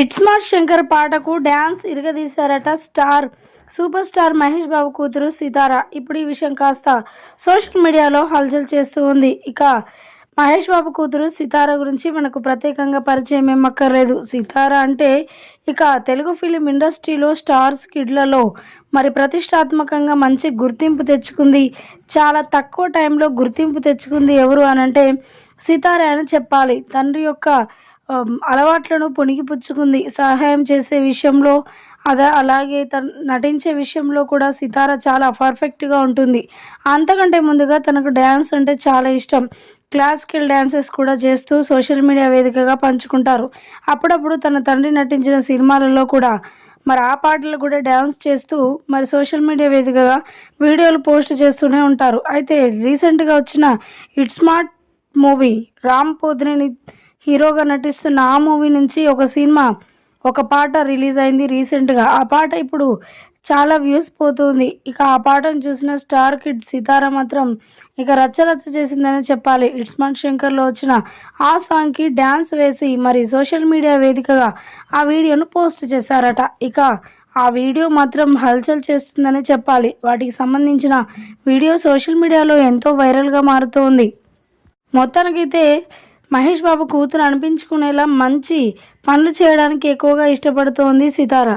Ismart Shankar పాటకు dance ఇరగదీశారట star. Super star Mahesh Babu కూతురు సీతారా. ఇప్పుడు ఈ విషయం కాస్త సోషల్ మీడియాలో హల్చల్ చేస్తూ ఉంది. ఇక మహేష్ బాబు కూతురు సితార గురించి మనకు ప్రత్యేకంగా పరిచయం ఏమక్కర్లేదు. సీతారా సితార అంటే ఇక తెలుగు ఫిలిం ఇండస్ట్రీలో స్టార్స్ కిడ్లలో మరి ప్రతిష్టాత్మకంగా మంచి గుర్తింపు తెచ్చుకుంది. చాలా తక్కువ టైంలో గుర్తింపు తెచ్చుకుంది ఎవరు అనంటే సితార అని చెప్పాలి. తండ్రి యొక్క అలవాట్లను పొణిగిపుచ్చుకుంది సహాయం చేసే విషయంలో అదే అలాగే తను నటించే విషయంలో కూడా సితార చాలా పర్ఫెక్ట్గా ఉంటుంది. అంతకంటే ముందుగా తనకు డ్యాన్స్ అంటే చాలా ఇష్టం. క్లాసికల్ డ్యాన్సెస్ కూడా చేస్తూ సోషల్ మీడియా వేదికగా పంచుకుంటారు. అప్పుడప్పుడు తన తండ్రి నటించిన సినిమాలలో కూడా. మరి ఆ పాటలు కూడా డ్యాన్స్ చేస్తూ మరి సోషల్ మీడియా వేదికగా వీడియోలు పోస్ట్ చేస్తూనే ఉంటారు. అయితే రీసెంట్గా వచ్చిన ఇట్ స్మార్ట్ మూవీ రామ్ పోద్రేని హీరోగా నటిస్తున్న ఆ మూవీ నుంచి ఒక సినిమా ఒక పాట రిలీజ్ అయింది రీసెంట్గా. ఆ పాట ఇప్పుడు చాలా వ్యూస్ పోతుంది. ఇక ఆ పాటను చూసిన స్టార్ కిడ్ సితార మాత్రం ఇక రచ్చరచ్చ చేసిందని చెప్పాలి. ఇట్స్ మన్ శంకర్లో వచ్చిన ఆ సాంగ్కి డ్యాన్స్ వేసి మరి సోషల్ మీడియా వేదికగా ఆ వీడియోను పోస్ట్ చేశారట. ఇక ఆ వీడియో మాత్రం హల్చల్ చేస్తుందని చెప్పాలి. వాటికి సంబంధించిన వీడియో సోషల్ మీడియాలో ఎంతో వైరల్గా మారుతోంది. మొత్తానికైతే మహేష్ బాబు కూతురు అనిపించుకునేలా మంచి పనులు చేయడానికి ఎక్కువగా ఇష్టపడుతోంది సితార.